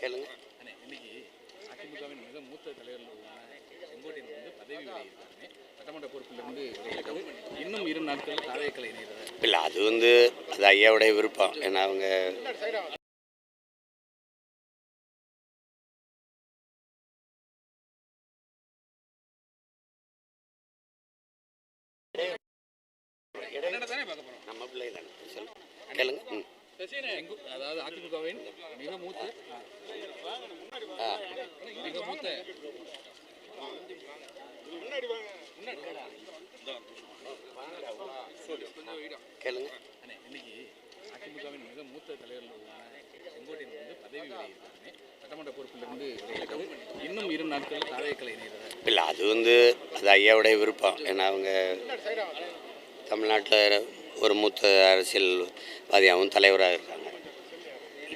கேளுங்க அண்ணே, இன்னைக்கு அதிமுகவின் மிக மூத்த தலைவர்கள் செங்கோட்டையன் வந்து பதவி விலகியிருக்காங்க சட்டமன்ற பொறுப்பிலிருந்து இன்னும் இரு நாட்கள் தாவேக்கலை இல்லை அது வந்து அது ஐயாவுடைய விருப்பம். ஏன்னா அவங்க நம்ம பிள்ளை தானே கேளுங்க. ம். அதாவது அதிமுகவின் மிக மூத்த ஆ. மிக மூத்த. கேளுங்க. அண்ணே, இன்னைக்கு அதிமுகவின் மிக மூத்த தலைவர்கள் செங்கோட்டையன் வந்து பதவி விலகியிருக்காங்க சட்டமன்ற பொறுப்பிலிருந்து. இன்னும் இரு நாட்கள் இணைகிறதா இல்லை அது வந்து அது ஐயாவுடைய விருப்பம். ஏன்னா அவங்க தமிழ்நாட்டில் ஒரு மூத்த அரசியல்வாதியாகவும் தலைவராக இருக்காங்க.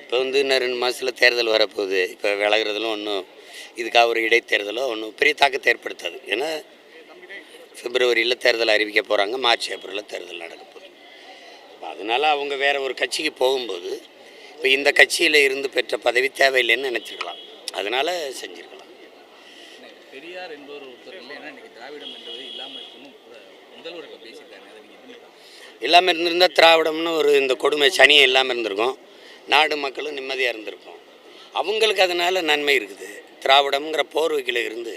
இப்போ வந்து இன்னும் ரெண்டு மாதத்தில் தேர்தல் வரப்போகுது. இப்போ விலகிறதுலும் ஒன்றும் இதுக்காக ஒரு இடைத்தேர்தலோ ஒன்றும் பெரிய தாக்கத்தை ஏற்படுத்தாது. ஏன்னா பிப்ரவரியில் தேர்தல் அறிவிக்க போகிறாங்க மார்ச் ஏப்ரலில் தேர்தல் நடக்க போகுது. அப்ப அவங்க வேறு ஒரு கட்சிக்கு போகும்போது இப்போ இந்த கட்சியில் இருந்து பெற்ற பதவி தேவையில்லைன்னு நினச்சிருக்கலாம். அதனால் செஞ்சுருக்கலாம். பெரியார் என்பவர் ஒருத்தர் இல்லைன்னா இன்றைக்கி திராவிடம் என்பது இல்லாமல் இருக்கணும். முதல்வர்கள் இப்போ பேசியிருக்காங்க அதை நீங்கள் எப்படி பார்க்கறீங்க? இல்லாமல் இருந்திருந்தால் திராவிடம்னு ஒரு இந்த கொடுமை சனியை இல்லாமல் இருந்திருக்கும். நாடு மக்களும் நிம்மதியாக இருந்திருக்கும். அவங்களுக்கு அதனால் நன்மை இருக்குது. திராவிடம்ங்கிற போர்வைக்கில் இருந்து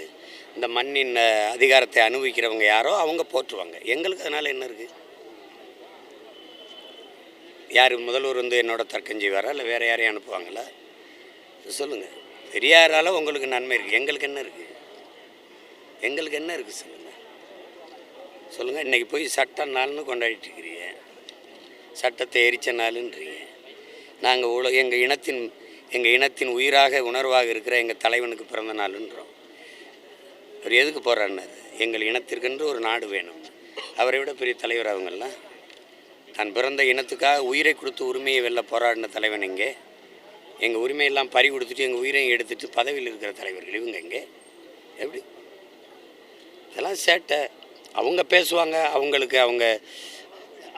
இந்த மண்ணின் அதிகாரத்தை அனுபவிக்கிறவங்க யாரோ அவங்க போற்றுவாங்க. எங்களுக்கு அதனால் என்ன இருக்குது யார் முதல்வர் வந்து என்னோட தர்க்கம் செய்வாரா? இல்லை வேறு யாரையும் அனுப்புவாங்களா? சொல்லுங்கள் பெரியாரால் உங்களுக்கு நன்மை இருக்குது எங்களுக்கு என்ன இருக்குது எங்களுக்கு என்ன இருக்குது சொல்லுங்கள் சொல்லுங்கள் இன்றைக்கி போய் சட்ட நாள்னு கொண்டாடிட்டு இருக்கிறீங்க. சட்டத்தை எரிச்ச நாளுன்றீங்க. நாங்கள் உல எங்கள் இனத்தின் எங்கள் இனத்தின் உயிராக உணர்வாக இருக்கிற எங்கள் தலைவனுக்கு பிறந்த நாளுன்றோம். அவர் எதுக்கு போகிறாருன்னாரு எங்கள் இனத்திற்கென்று ஒரு நாடு வேணும். அவரை விட பெரிய தலைவர் அவங்கெல்லாம் தான் பிறந்த இனத்துக்காக உயிரை கொடுத்து உரிமையை வெளில போராடின தலைவன் எங்கே எங்கள் உரிமையெல்லாம் பறி கொடுத்துட்டு எங்கள் உயிரையும் எடுத்துட்டு பதவியில் இருக்கிற தலைவர்கள் இவங்க எங்கே எப்படி? இதெல்லாம் சேட்டை. அவங்க பேசுவாங்க அவங்களுக்கு அவங்க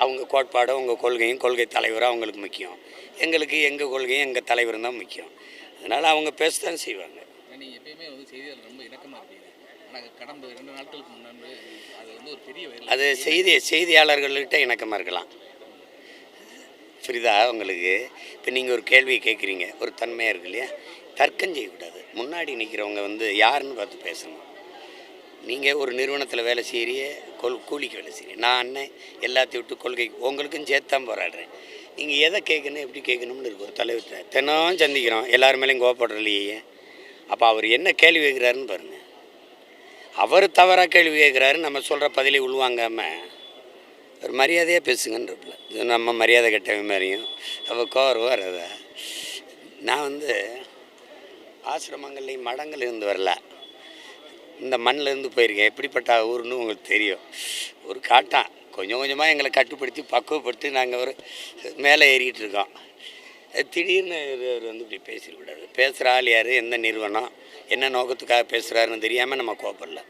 அவங்க கோட்பாடும் அவங்க கொள்கையும் கொள்கை தலைவரும் அவங்களுக்கு முக்கியம். எங்களுக்கு எங்கள் கொள்கையும் எங்கள் தலைவரும் தான் முக்கியம். அதனால் அவங்க பேசத்தான் செய்வாங்க. நீங்கள் எப்பயுமே வந்து செய்தியாளர் ரொம்ப இணக்கமாக இருப்பீங்க ஆனால் கடந்த ரெண்டு நாட்களுக்கு முன்னாடி அது வந்து ஒரு பெரிய அது செய்தி செய்தியாளர்கள்கிட்ட இணக்கமாக இருக்கலாம். புரியுதா உங்களுக்கு? இப்போ நீங்கள் ஒரு கேள்வியை கேட்குறீங்க ஒரு தன்மையாக இருக்கு இல்லையா? தர்க்கம் செய்யக்கூடாது. முன்னாடி நிற்கிறவங்க வந்து யாருன்னு பார்த்து பேசணும். நீங்கள் ஒரு நிறுவனத்தில் வேலை செய்கிறீங்க கொல் கூலிக்கு வேலை செய்கிறீங்க நான் அண்ணன் எல்லாத்தையும் விட்டு கொள்கைக்கு உங்களுக்கும் சேர்த்து தான் போராடுறேன். நீங்கள் எதை கேட்கணும் எப்படி கேட்கணும்னு இருக்கு. ஒரு தலைவர்கிட்ட தினம் சந்திக்கிறோம். எல்லார் மேலேயும் கோவப்படுறலையே அப்போ அவர் என்ன கேள்வி கேட்குறாருன்னு பாருங்கள் அவர் தவறாக கேள்வி கேட்குறாரு நம்ம சொல்கிற பதிலை உள்வாங்காமல் ஒரு மரியாதையாக பேசுங்கன்னு இது நம்ம மரியாதை கெட்டவன் மாதிரியும். அவள் கோர் வரதா நான் வந்து ஆசிரமங்கள்லேயும் மடங்கள் இருந்து வரல. இந்த மண்ணிலேருந்து போயிருக்கேன். எப்படிப்பட்ட ஊர்னு உங்களுக்கு தெரியும். ஒரு காட்டான். கொஞ்சம் கொஞ்சமாக எங்களை கட்டுப்படுத்தி பக்குவப்படுத்தி நாங்கள் ஒரு மேலே ஏறிக்கிட்டு இருக்கோம். திடீர்னு இவர் வந்து இப்படி பேசிடக்கூடாது பேசுகிற ஆள் யார்? எந்த நிறுவனம்? என்ன நோக்கத்துக்காக பேசுகிறாருன்னு தெரியாமல் நம்ம கோப்படல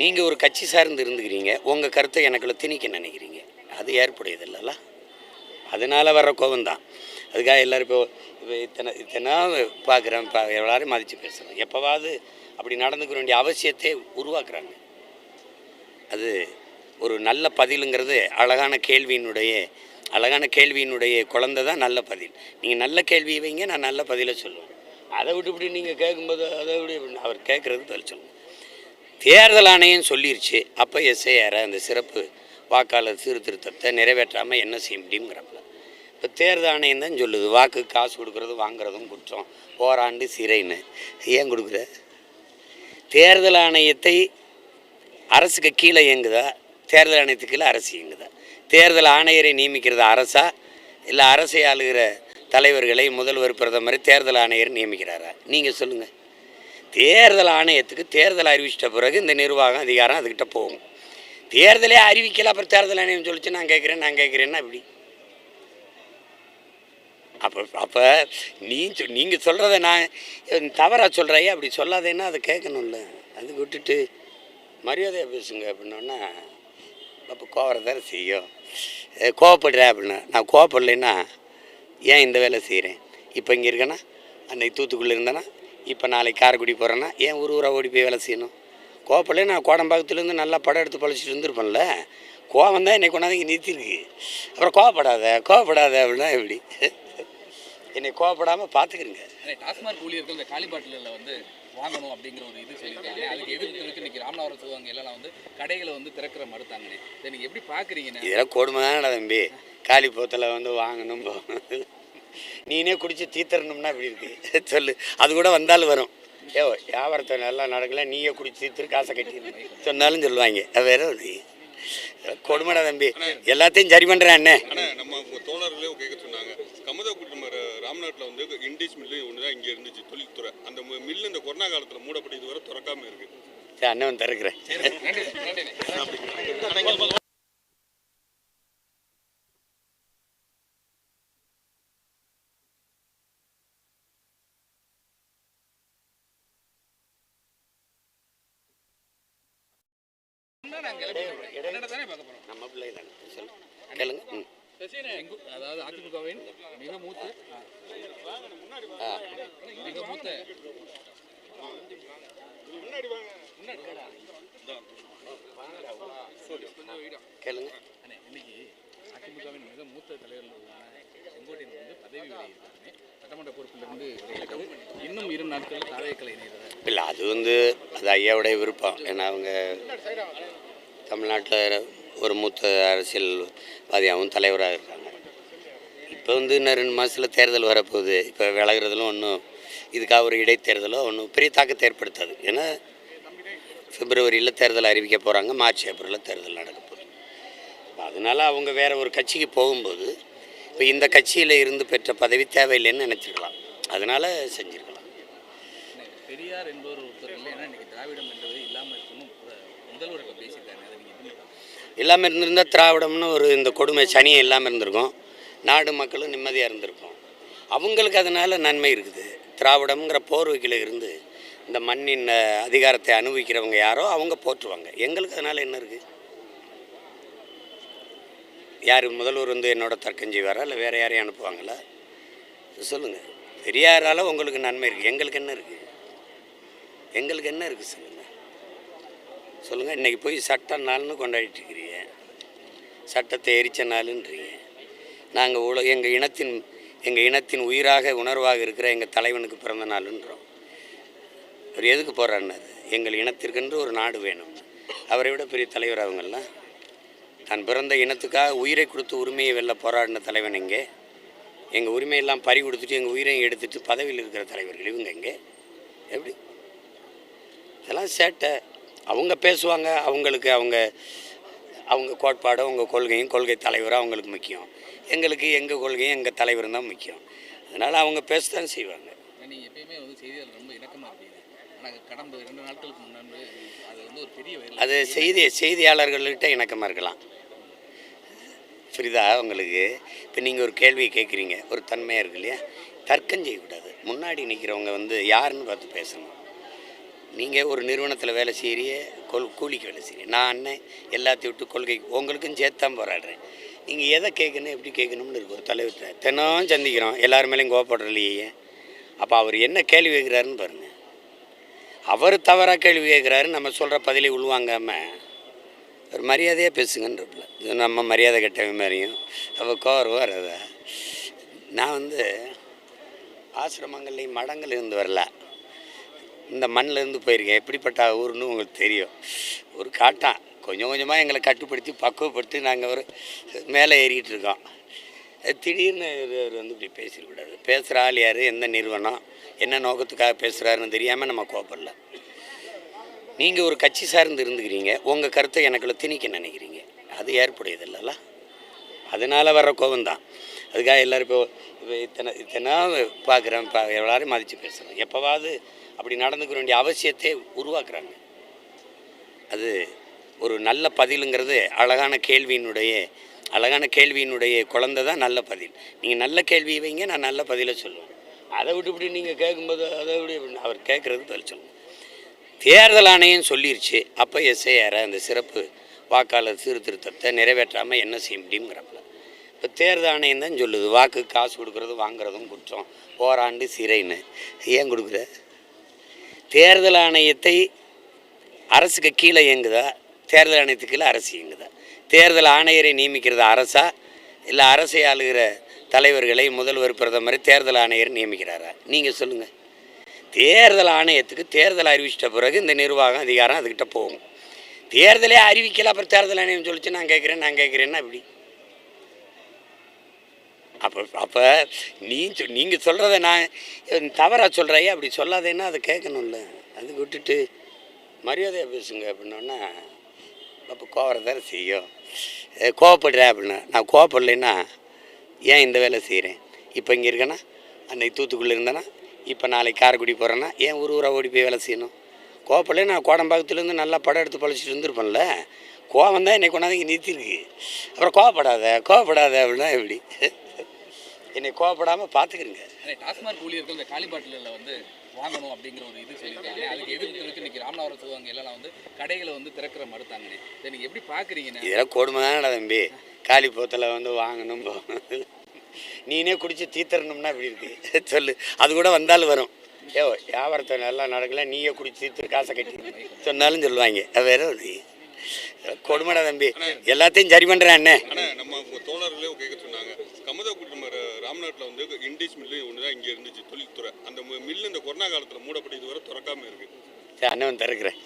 நீங்கள் ஒரு கட்சி சார்ந்து இருந்துக்கிறீங்க. உங்கள் கருத்தை எனக்குள்ள திணிக்க நினைக்கிறீங்க. அது ஏற்புடையது இல்லைல்ல அதனால் வர்ற கோபம்தான். அதுக்காக எல்லோரும் இப்போ இப்போ இத்தனை இத்தனை பார்க்குறேன் பா எல்லாரையும் மதித்து பேசுகிறேன் எப்போவாவது அப்படி நடந்துக்க வேண்டிய அவசியத்தை உருவாக்குறாங்க. அது ஒரு நல்ல பதிலுங்கிறது அழகான கேள்வியினுடைய அழகான கேள்வியினுடைய குழந்தை தான் நல்ல பதில். நீங்கள் நல்ல கேள்வி வைங்க நான் நல்ல பதிலை சொல்லுவேன். அதை விட்டு இப்படி நீங்கள் கேட்கும்போது அதை விட இப்படி அவர் கேட்குறது பதில் சொல்லுங்கள் தேர்தல் ஆணையம் சொல்லிருச்சு அப்போ எஸ்ஐஆர் அந்த சிறப்பு வாக்காளர் சீர்திருத்தத்தை நிறைவேற்றாமல் என்ன செய்ய முடியுங்கிறப்ப இப்போ தேர்தல் ஆணையம் தான் சொல்லுது. வாக்கு காசு கொடுக்குறது வாங்குறதும் குற்றம். ஓராண்டு சிறைன்னு. ஏன் கொடுக்குற? தேர்தல் ஆணையத்தை அரசுக்கு கீழே இயங்குதா? தேர்தல் ஆணையத்துக்கு கீழே அரசு இயங்குதா? தேர்தல் ஆணையரை நியமிக்கிறது அரசா? இல்லை அரசை ஆளுகிற தலைவர்களை முதல்வர் பிரதமரை தேர்தல் ஆணையர் நியமிக்கிறாரா? நீங்கள் சொல்லுங்கள் தேர்தல் ஆணையத்துக்கு தேர்தல் அறிவிச்சிட்ட பிறகு இந்த நிர்வாகம் அதிகாரம் அதுக்கிட்ட போகும். தேர்தலே அறிவிக்கல அப்புறம் தேர்தல் ஆணையம் சொல்லிச்சு நான் கேட்குறேன் நான் கேட்குறேன்னா அப்படி அப்போ அப்போ நீ சொ- நீங்கள் சொல்கிறத நான் தவறாக சொல்கிறையே அப்படி சொல்லாதேன்னா அதை கேட்கணும்ல. அது விட்டுட்டு மரியாதையாக பேசுங்க அப்படின்னோன்னா அப்போ கோவரதான செய்யும். கோவப்படுறேன் அப்படின்னா நான் கோவப்படலைன்னா ஏன் இந்த வேலை செய்கிறேன் இப்போ இங்கே இருக்கேன்னா அன்னைக்கு தூத்துக்குள்ளே இருந்தேன்னா இப்போ நாளைக்கு காரைக்குடி போகிறேன்னா ஏன் ஊர் ஊராக ஓடி போய் வேலை செய்யணும்? கோவப்படல நான் கோடம்பாக்கத்துலேருந்து நல்லா படம் எடுத்து பழிச்சிட்டு இருந்திருப்பேன்ல. கோவம் தான் என்னை கொண்டாந்து இங்கே நிறுத்திருக்கு. அப்புறம் கோவப்படாத கோவப்படாத அப்படின்னா எப்படி? என்னை கோவப்படாமல் பார்த்துக்கிறங்க டாஸ்மாக் ஊழியர்கள் இந்த காலி பாட்டிலில் வந்து வாங்கணும் அப்படிங்கிற ஒரு இது சொல்லியிருக்காங்க அதுக்கு எதிர்த்து இன்னைக்கு ராமநாதபுரம் சிவகங்கை எல்லாம் வந்து கடைகளை வந்து திறக்கிற மறுத்தாங்கண்ணே. இதை நீங்கள் எப்படி பார்க்குறீங்கண்ணே இதெல்லாம் கொடுமை தானடா தம்பி. காலி போத்தில் வந்து வாங்கணும் போகணும் நீனே குடிச்சு தீத்தரணும்னா இப்படி இருக்கு. சொல்லு. அது கூட வந்தாலும் வரும். ஏ வியாபாரத்தை நல்லா நடக்கல நீயே குடிச்சு தீத்துரு காசை கட்டிடு சொன்னாலும் சொல்லுவாங்க. அது வேற ஒரு கொடுமைடா தம்பி. எல்லாத்தையும் சரி பண்ணுறேன் அண்ணே. ஆனால் நம்ம தோழர்களே கேட்க சொன்னாங்க. கமதக்குடி நம்ம ராம்நாட்டில் வந்து இண்டீஸ் மில்லு ஒன்று தான் இங்கே இருந்துச்சு தொழில்துறை. அந்த மில்லு இந்த கொரோனா காலத்தில் மூடப்பட்டு இதுவரை திறக்காம இருக்கு. சரி அண்ணன் வந்து திறக்கிறேன். நம்ம பிள்ளை தானே. கேளுங்க. ம். அதாவது அதிமுகவின் மிக மூத்த ஆ மிக மூத்த கேளுங்க. அண்ணே, இன்னைக்கு அதிமுகவின் மிக மூத்த தலைவர்கள் செங்கோட்டையன் வந்து பதவி விலகியிருக்காங்க சட்டமன்ற பொறுப்பிலிருந்து விலகியிருக்காங்க இன்னும் இரு நாட்கள் தாவேக்கலை இணைகிறதா இல்லை அது வந்து அது ஐயாவுடைய விருப்பம். ஏன்னா அவங்க தமிழ்நாட்டில் ஒரு மூத்த அரசியல்வாதியாகவும் தலைவராக இருக்காங்க. இப்போ வந்து இன்னும் ரெண்டு மாதத்தில் தேர்தல் வரப்போகுது. இப்போ விலகிறதுலும் ஒன்றும் இதுக்காக ஒரு இடைத்தேர்தலோ ஒன்றும் பெரிய தாக்கத்தை ஏற்படுத்தாது. ஏன்னா பிப்ரவரியில் தேர்தல் அறிவிக்க போகிறாங்க மார்ச் ஏப்ரலில் தேர்தல் நடக்க போகுது. அதனால் அவங்க வேறு ஒரு கட்சிக்கு போகும்போது இப்போ இந்த கட்சியில் இருந்து பெற்ற பதவி தேவையில்லைன்னு நினச்சிருக்கலாம். அதனால் செஞ்சுருக்கலாம். பெரியார் என்பவர் ஒருத்தர் இல்லைன்னா இன்றைக்கி திராவிடம் என்பது இல்லாமல் இருக்கணும். முதல்வர்கள் முதல்வர் இப்போ பேசியிருக்காங்க அதை நீங்கள் எப்படி பார்க்கறீங்க? இல்லாமல் இருந்திருந்தால் திராவிடம்னு ஒரு இந்த கொடுமை சனியை இல்லாமல் இருந்திருக்கும். நாடு மக்களும் நிம்மதியாக இருந்திருக்கும். அவங்களுக்கு அதனால் நன்மை இருக்குது. திராவிடம்ங்கிற போர்வைக்கில் இருந்து இந்த மண்ணின் அதிகாரத்தை அனுபவிக்கிறவங்க யாரோ அவங்க போற்றுவாங்க. எங்களுக்கு அதனால் என்ன இருக்குது யார் முதல்வர் வந்து என்னோட தர்க்கம் செய்வாரா? இல்லை வேறு யாரையும் அனுப்புவாங்களா? சொல்லுங்கள் பெரியாரால் உங்களுக்கு நன்மை இருக்குது எங்களுக்கு என்ன இருக்குது எங்களுக்கு என்ன இருக்குது சொல்லுங்கள் சொல்லுங்கள் இன்றைக்கி போய் சட்ட நாள்னு கொண்டாடிட்டு இருக்கிறீங்க. சட்டத்தை எரிச்ச நாளுன்றீங்க நாங்கள் உல எங்கள் இனத்தின் எங்கள் இனத்தின் உயிராக உணர்வாக இருக்கிற எங்கள் தலைவனுக்கு பிறந்த நாளுன்றோம். அவர் எதுக்கு போகிறாருன்னாரு எங்கள் இனத்திற்கென்று ஒரு நாடு வேணும். அவரை விட பெரிய தலைவர் அவங்கெல்லாம் தான் பிறந்த இனத்துக்காக உயிரை கொடுத்து உரிமையை வெளில போராடின தலைவன் எங்கே எங்கள் உரிமையெல்லாம் பறி கொடுத்துட்டு எங்கள் உயிரையும் எடுத்துட்டு பதவியில் இருக்கிற தலைவர்கள் இவங்க எங்கே எப்படி? இதெல்லாம் சேட்டை. அவங்க பேசுவாங்க அவங்களுக்கு அவங்க அவங்க கோட்பாடும் அவங்க கொள்கையும் கொள்கை தலைவரும் அவங்களுக்கு முக்கியம். எங்களுக்கு எங்கள் கொள்கையும் எங்கள் தலைவரும் தான் முக்கியம். அதனால் அவங்க பேசத்தான் செய்வாங்க. நீங்கள் எப்பயுமே வந்து செய்தியாளர் ரொம்ப இணக்கமாக இருப்பீங்க. ஆனால் கடந்த இரண்டு நாட்களுக்கு முன்னாடி அது வந்து ஒரு பெரிய அது செய்தி செய்தியாளர்கள்கிட்ட இணக்கமாக இருக்கலாம். புரியுதா உங்களுக்கு? இப்போ நீங்கள் ஒரு கேள்வியை கேட்குறீங்க ஒரு தன்மையாக இருக்கு இல்லையா? தர்க்கம் செய்யக்கூடாது. முன்னாடி நிற்கிறவங்க வந்து யாருன்னு பார்த்து பேசணும். நீங்கள் ஒரு நிறுவனத்தில் வேலை செய்கிறீ கொல் கூலிக்கு வேலை செய்கிறீ நான் அண்ணன் எல்லாத்தையும் விட்டு கொள்கைக்கு உங்களுக்கும் சேர்த்து தான் போராடுறேன். நீங்கள் எதை கேட்கணும் எப்படி கேட்கணும்னு இருக்கு. ஒரு தலைவர்கிட்ட தினம் சந்திக்கிறோம். எல்லார் மேலேயும் கோவப்படுறலையே அப்போ அவர் என்ன கேள்வி கேட்குறாருன்னு பாருங்கள் அவர் தவறாக கேள்வி கேட்குறாரு நம்ம சொல்கிற பதிலை உள்வாங்காமல் ஒரு மரியாதையாக பேசுங்கன்னு இது நம்ம மரியாதை கெட்டவன் மாதிரியும். அவள் கோர் வர்றத நான் வந்து ஆசிரமங்கள்லேயும் மடங்கள் இருந்து வரல. இந்த மண்ணிலேருந்து போயிருக்கேன். எப்படிப்பட்ட ஊர்னு உங்களுக்கு தெரியும். ஒரு காட்டான். கொஞ்சம் கொஞ்சமாக எங்களை கட்டுப்படுத்தி பக்குவப்படுத்தி நாங்கள் ஒரு மேலே ஏறிக்கிட்டு இருக்கோம். திடீர்னு இவர் வந்து இப்படி பேசிடக்கூடாது பேசுகிற ஆள் யார்? எந்த நிறுவனம்? என்ன நோக்கத்துக்காக பேசுகிறாருன்னு தெரியாமல் நம்ம கோப்படல நீங்கள் ஒரு கட்சி சார்ந்து இருந்துக்கிறீங்க. உங்கள் கருத்தை எனக்குள்ள திணிக்க நினைக்கிறீங்க. அது ஏற்புடையது அதனால் வர்ற கோபம்தான். அதுக்காக எல்லோரும் இப்போ இப்போ இத்தனை இத்தனை பார்க்குறேன் பா எல்லாரையும் மதித்து பேசுகிறேன் எப்போவாவது அப்படி நடந்துக்க வேண்டிய அவசியத்தை உருவாக்குறாங்க. அது ஒரு நல்ல பதிலுங்கிறது அழகான கேள்வியினுடைய அழகான கேள்வியினுடைய குழந்தை தான் நல்ல பதில். நீங்கள் நல்ல கேள்வி வைங்க நான் நல்ல பதிலை சொல்லுவேன். அதை விட்டு இப்படி நீங்கள் கேட்கும்போது அதை விட இப்படி அவர் கேட்குறது பதில் சொல்லுங்கள் தேர்தல் ஆணையம் சொல்லிருச்சு அப்போ எஸ்ஐஆரை அந்த சிறப்பு வாக்காளர் சீர்திருத்தத்தை நிறைவேற்றாமல் என்ன செய்ய முடியுங்கிறப்பல இப்போ தேர்தல் ஆணையம் தான் சொல்லுது. வாக்கு காசு கொடுக்குறது வாங்குறதும் குற்றம். ஓராண்டு சிறைன்னு. ஏன் கொடுக்குற? தேர்தல் ஆணையத்தை அரசுக்கு கீழே இயங்குதா? தேர்தல் ஆணையத்துக்கு கீழே அரசு இயங்குதா? தேர்தல் ஆணையரை நியமிக்கிறது அரசா? இல்லை அரசை ஆளுகிற தலைவர்களை முதல்வர் பிரதமரை தேர்தல் ஆணையர் நியமிக்கிறாரா? நீங்கள் சொல்லுங்கள் தேர்தல் ஆணையத்துக்கு தேர்தல் அறிவிச்சிட்ட பிறகு இந்த நிர்வாகம் அதிகாரம் அதுக்கிட்ட போகும். தேர்தலே அறிவிக்கல அப்புறம் தேர்தல் ஆணையம் சொல்லிச்சு நான் கேட்குறேன் நான் கேட்குறேன்னா அப்படி அப்போ அப்போ நீ சொ- நீங்கள் சொல்கிறத நான் தவறாக சொல்கிறையே அப்படி சொல்லாதேன்னா அதை கேட்கணும்ல. அது விட்டுட்டு மரியாதையாக பேசுங்க அப்படின்னோன்னா அப்போ கோவரதான செய்யும். கோவப்படுறேன் அப்படின்னா நான் கோவப்படலைன்னா ஏன் இந்த வேலை செய்கிறேன் இப்போ இங்கே இருக்கேன்னா அன்னைக்கு தூத்துக்குள்ளே இருந்தேன்னா இப்போ நாளைக்கு காரைக்குடி போகிறேன்னா ஏன் ஊர் ஊராக ஓடி போய் வேலை செய்யணும்? கோவப்படல நான் கோடம்பாக்கத்துலேருந்து நல்லா படம் எடுத்து பழிச்சிட்டு இருந்திருப்பேன்ல. கோவம் தான் என்னை கொண்டாந்து இங்கே நிறுத்திருக்கு அப்புறம் கோவப்படாத கோவப்படாத அப்படின்னா எப்படி? என்னை கோவப்படாமல் பார்த்துக்கிறங்க டாஸ்மாக் ஊழியர்கள் இந்த காலி பாட்டிலில் வந்து வாங்கணும் அப்படிங்கிற ஒரு இது சொல்லியிருக்காங்க. அதுக்கு எதிர்ப்பு தெரிவித்து இன்னைக்கு ராமநாதபுரம் சிவகங்கை எல்லாம் வந்து கடைகளை வந்து திறக்கிற மறுத்தாங்கண்ணே. இதை நீங்கள் எப்படி பார்க்குறீங்கண்ணே இதெல்லாம் கொடுமை தானடா தம்பி. காலி போத்தில் வந்து வாங்கணும் போகணும். நீனே குடிச்சு தீத்தரணும்னா இப்படி இருக்கு. சொல்லு. அது கூட வந்தாலும் வரும். ஏ வியாபாரத்தை நல்லா நடக்கல நீயே குடிச்சு தீர்த்து காசை கட்டி சொன்னாலும் சொல்லுவாங்க. அது வேற ஒரு கொடுமைடா தம்பி. எல்லாத்தையும் சரி பண்ணுறேன் அண்ணே. ஆனால் நம்ம தோழர்களே கேட்க சொன்னாங்க. கமதக்குடி நம்ம ராம்நாட்டில் வந்து இண்டீஸ் மில்லு ஒன்று தான் இங்கே இருந்துச்சு தொழில்துறை. அந்த மில்லு இந்த கொரோனா காலத்தில் மூடப்பட்டு இதுவரை திறக்காம இருக்கு. சரி அண்ணன் திறக்கிறேன்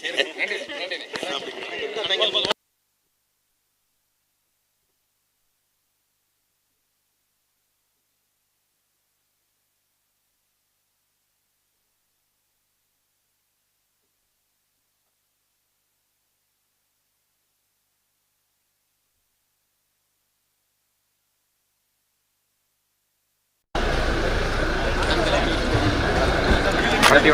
நன்றி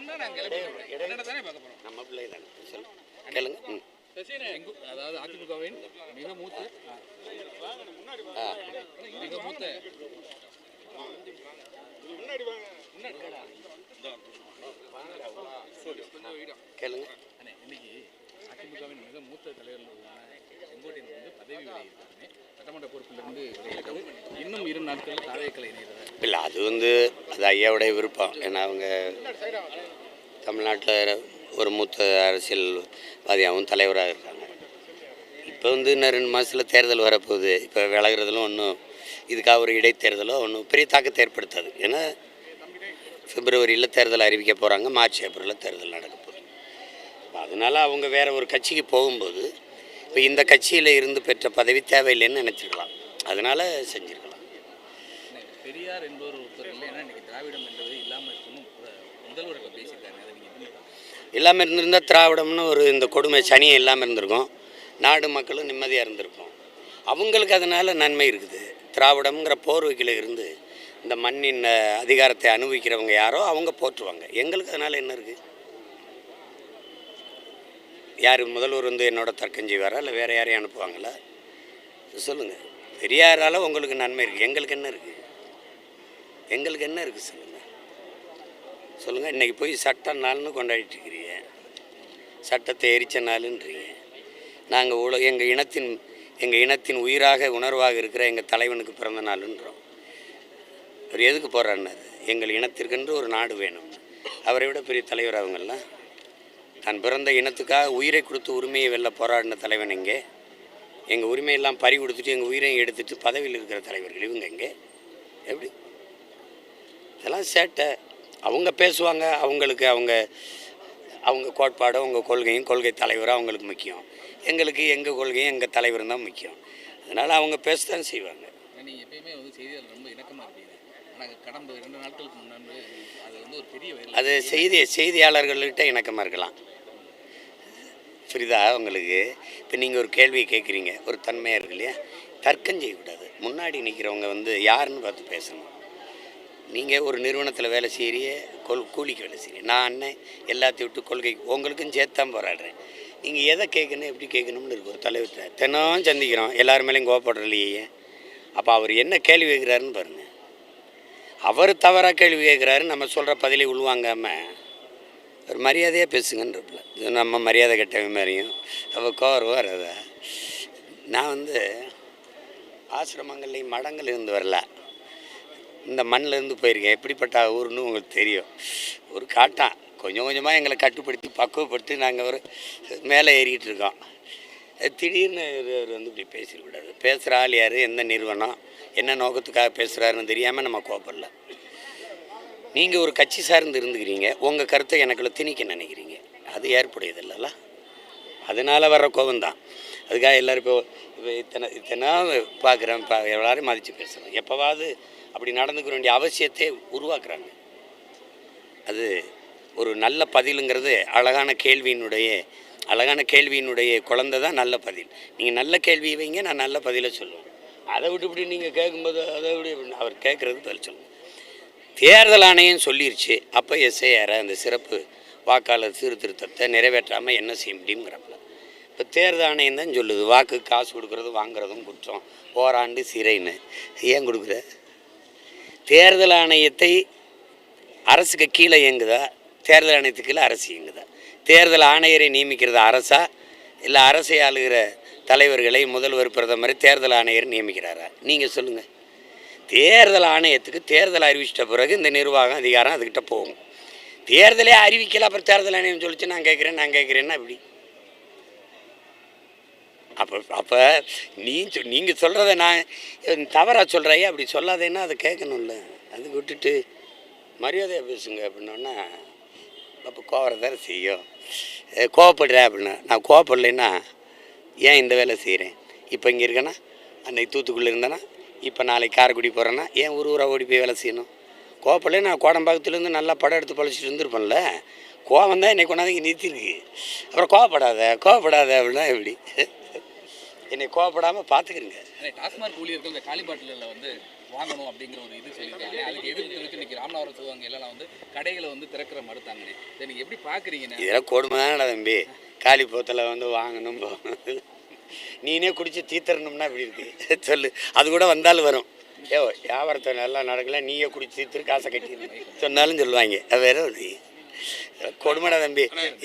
நன்றிண்ணே நான் கிளம்பி என்னடா தானே பார்க்க போகிறோம் நம்ம பிள்ளை தானே சொல்லு கேளுங்க ம் எங்கு அதாவது அதிமுகவின் மிக மூத்த ஆ மிக மூத்த கேளுங்க அண்ணே இன்னைக்கு அதிமுகவின் மிக மூத்த தலைவர்கள் ஒருவரான செங்கோட்டையன் வந்து பதவி விலகியிருக்காங்க சட்டமன்ற பொறுப்பிலிருந்து இன்னும் இரு நாட்கள் தாவேக்கலை இல்லை அது வந்து அது ஐயாவுடைய விருப்பம். ஏன்னா அவங்க தமிழ்நாட்டில் ஒரு மூத்த அரசியல்வாதியாகவும் தலைவராக இருக்காங்க. இப்போ வந்து இன்னும் ரெண்டு மாதத்தில் தேர்தல் வரப்போகுது. இப்போ விலகிறதுலும் ஒன்றும் இதுக்காக ஒரு இடைத்தேர்தலோ ஒன்றும் பெரிய தாக்கத்தை ஏற்படுத்தாது. ஏன்னா பிப்ரவரியில் தேர்தல் அறிவிக்க போகிறாங்க மார்ச் ஏப்ரலில் தேர்தல் நடக்க போகுது. அதனால் அவங்க வேற ஒரு கட்சிக்கு போகும்போது இப்போ இந்த கட்சியில் இருந்து பெற்ற பதவி தேவையில்லைன்னு நினச்சிருக்கலாம். அதனால் செஞ்சுருக்கலாம். பெரியார் என்பவர் ஒருத்தர் இல்லை ஏன்னா திராவிடம் என்பது இல்லாமல் இருக்கணும். கூட முதல்வர் இப்போ பேசியிருக்காரு அதை நீங்கள் எப்படி பார்க்கறீங்க? இல்லாமல் இருந்திருந்தால் திராவிடம்னு ஒரு இந்த கொடுமை சனியை இல்லாமல் இருந்திருக்கும். நாடு மக்களும் நிம்மதியாக இருந்திருக்கும். அவங்களுக்கு அதனால் நன்மை இருக்குது. திராவிடம்ங்கிற போர்வைக்கில் இருந்து இந்த மண்ணின் அதிகாரத்தை அனுபவிக்கிறவங்க யாரோ அவங்க போற்றுவாங்க. எங்களுக்கு அதனால் என்ன இருக்குது யார் முதல்வர் வந்து என்னோட தர்க்கம் செய்வாரா? இல்லை வேறு யாரையும் அனுப்புவாங்களா? சொல்லுங்கள் பெரியாரால் உங்களுக்கு நன்மை இருக்குது எங்களுக்கு என்ன இருக்குது எங்களுக்கு என்ன இருக்குது சொல்லுங்கள் சொல்லுங்கள் இன்றைக்கி போய் சட்ட நாள்னு கொண்டாடிட்டுருக்கிறீங்க சட்டத்தை எரிச்ச நாளுன்றீங்க. நாங்கள் உல எங்கள் இனத்தின் எங்கள் இனத்தின் உயிராக உணர்வாக இருக்கிற எங்கள் தலைவனுக்கு பிறந்த நாளுன்றோம். அவர் எதுக்கு போகிறாருன்னாரு எங்கள் இனத்திற்கென்று ஒரு நாடு வேணும். அவரை விட பெரிய தலைவர் அவங்கெல்லாம் தான் பிறந்த இனத்துக்காக உயிரை கொடுத்து உரிமையை வெல்ல போராடின தலைவன் எங்கே? எங்கள் உரிமையெல்லாம் பறி கொடுத்துட்டு எங்கள் உயிரையும் எடுத்துட்டு பதவியில் இருக்கிற தலைவர்கள் இவங்க எங்கே? எப்படி? இதெல்லாம் சேட்டை. அவங்க பேசுவாங்க அவங்களுக்கு அவங்க அவங்க கோட்பாடும் அவங்க கொள்கையும் கொள்கை தலைவரும் அவங்களுக்கு முக்கியம். எங்களுக்கு எங்கள் கொள்கையும் எங்கள் தலைவரும் தான் முக்கியம். அதனால் அவங்க பேசத்தான் செய்வாங்க. நீங்கள் எப்பயுமே வந்து செய்தியாளர் ரொம்ப இணக்கமாக இருப்பீங்க கடந்த நாட்களுக்கு முன்னாடி அது வந்து ஒரு பெரிய அது செய்தி செய்தியாளர்கள்கிட்ட இணக்கமாக இருக்கலாம். புரியுதா உங்களுக்கு? இப்போ நீங்கள் ஒரு கேள்வியை கேட்குறீங்க. ஒரு தன்மையாக இருக்கு இல்லையா? தர்க்கம் செய்யக்கூடாது. முன்னாடி நிற்கிறவங்க வந்து யாருன்னு பார்த்து பேசணும். நீங்கள் ஒரு நிறுவனத்தில் வேலை செய்கிறிய கொல் கூலிக்கு வேலை செய்கிறீங்க நான் அண்ணன் எல்லாத்தையும் விட்டு கொள்கை உங்களுக்கும் சேர்த்து தான் போராடுறேன். நீங்கள் எதை கேட்கணும் எப்படி கேட்கணும்னு இருக்கும் ஒரு தலைவர்கிட்ட தினம் சந்திக்கிறோம். எல்லார் மேலேயும் அப்போ அவர் என்ன கேள்வி கேட்குறாருன்னு பாருங்கள் அவர் தவறாக கேள்வி கேட்குறாரு நம்ம சொல்கிற பதிலை உள்வாங்காமல் ஒரு மரியாதையாக பேசுங்கன்றப்பில்ல இது நம்ம மரியாதை கெட்டவன் மாதிரியும். அவள் கோரம் வராதா நான் வந்து ஆசிரமங்கள்லேயும் மடங்கள் இருந்து வரல. இந்த மண்ணிலேருந்து போயிருக்கேன். எப்படிப்பட்ட ஊர்னு உங்களுக்கு தெரியும். ஒரு காட்டான். கொஞ்சம் கொஞ்சமாக எங்களை கட்டுப்படுத்தி பக்குவப்படுத்தி நாங்கள் ஒரு மேலே ஏறிக்கிட்டு இருக்கோம். திடீர்னு இவர் வந்து இப்படி பேசிடக்கூடாது. பேசுகிற ஆள் யார்? எந்த நிறுவனம்? என்ன நோக்கத்துக்காக பேசுகிறாருன்னு தெரியாமல் நம்ம கோப்படல நீங்கள் ஒரு கட்சி சார்ந்து இருந்துக்கிறீங்க. உங்கள் கருத்தை எனக்குள்ள திணிக்க நினைக்கிறீங்க. அது ஏற்புடையது இல்லைல்ல அதனால் வர்ற கோபம் தான் அதுக்காக எல்லோரும் இப்போ இப்போ இத்தனை இத்தனை பார்க்குறேன். பா எல்லாரும் மதித்து பேசுகிறோம் எப்போவாவது அப்படி நடந்துக்க வேண்டிய அவசியத்தை உருவாக்குறாங்க. அது ஒரு நல்ல பதிலுங்கிறது அழகான கேள்வியினுடைய அழகான கேள்வியினுடைய குழந்தை தான் நல்ல பதில். நீங்கள் நல்ல கேள்வி வைங்க நான் நல்ல பதிலை சொல்லுவேன். அதை விட்டு இப்படி நீங்கள் கேட்கும்போது அதை விட இப்படி அவர் கேட்குறது பதில் சொல்லுங்கள் தேர்தல் ஆணையம் சொல்லிருச்சு. அப்போ எஸ்ஐஆர் அந்த சிறப்பு வாக்காளர் சீர்திருத்தத்தை நிறைவேற்றாமல் என்ன செய்ய முடியுங்கிறப்பல இப்போ தேர்தல் ஆணையம் தான் சொல்லுது. வாக்கு காசு கொடுக்குறது வாங்குறதும் குற்றம். ஓராண்டு சிறைன்னு. ஏன் கொடுக்குற? தேர்தல் ஆணையத்தை அரசுக்கு கீழே இயங்குதா? தேர்தல் ஆணையத்துக்கு கீழே அரசு இயங்குதா? தேர்தல் ஆணையரை நியமிக்கிறது அரசா? இல்லை அரசை ஆளுகிற தலைவர்களை முதல்வர் பிரதமரை தேர்தல் ஆணையர் நியமிக்கிறாரா? நீங்கள் சொல்லுங்கள் தேர்தல் ஆணையத்துக்கு தேர்தல் அறிவிச்சிட்ட பிறகு இந்த நிர்வாகம் அதிகாரம் அதுக்கிட்ட போகும். தேர்தலே அறிவிக்கல அப்புறம் தேர்தல் ஆணையம் சொல்லிச்சு நான் கேட்குறேன் நான் கேட்குறேன்னா அப்படி அப்போ அப்போ நீ நீங்கள் சொல்கிறத நான் தவறாக சொல்கிறையே அப்படி சொல்லாதேன்னா அதை கேட்கணும்ல. அது விட்டுட்டு மரியாதையாக பேசுங்க அப்படின்னோன்னா அப்போ கோவரை தானே செய்யும் கோவப்படுறேன் அப்படின்னா நான் கோவப்படலைன்னா ஏன் இந்த வேலை செய்கிறேன்? இப்போ இங்கே இருக்கேன்னா அன்னைக்கு தூத்துக்குள்ளே இருந்தேன்னா இப்போ நாளைக்கு காரைக்குடி போகிறேன்னா ஏன் ஒரு ஊராக ஓடி போய் வேலை செய்யணும்? கோவப்படல நான் கோடம்பாக்கத்துலேருந்து நல்லா படம் எடுத்து பழிச்சிட்டு இருந்திருப்பேன்ல. கோவம் தான் என்னை கொண்டாந்து இங்கே நிறுத்திருக்கு அப்புறம் கோவப்படாத கோவப்படாத அப்படின்னா எப்படி? என்னை கோவப்படாமல் பார்த்துக்கிறேங்க. டாஸ்மாக் ஊழியர்கள் இந்த காலி வந்து வாங்கணும் அப்படிங்கிற ஒரு இது சொல்லியிருக்காங்க. அதுக்கு எதிர்ப்பு தெரிவித்து இன்னைக்கு ராமநாதபுரம் சிவகங்கை எல்லாம் வந்து கடைகளை வந்து திறக்கிற மறுத்தாங்கண்ணே. இதை நீங்கள் எப்படி பார்க்குறீங்கண்ணே இதெல்லாம் கொடுமை தானடா தம்பி. காலி போத்தில் வந்து வாங்கணும் போகணும் நீனே குடிச்சு தீத்தரணும்னா இப்படி இருக்கு. சொல்லு. அது கூட வந்தாலும் வரும். ஏ வியாபாரத்தை நல்லா நடக்கல நீயே குடிச்சு தீர்த்து காசை கட்டிடு சொன்னாலும் சொல்லுவாங்க. அது வேற கொடுமைடா தம்பி. எல்லாம்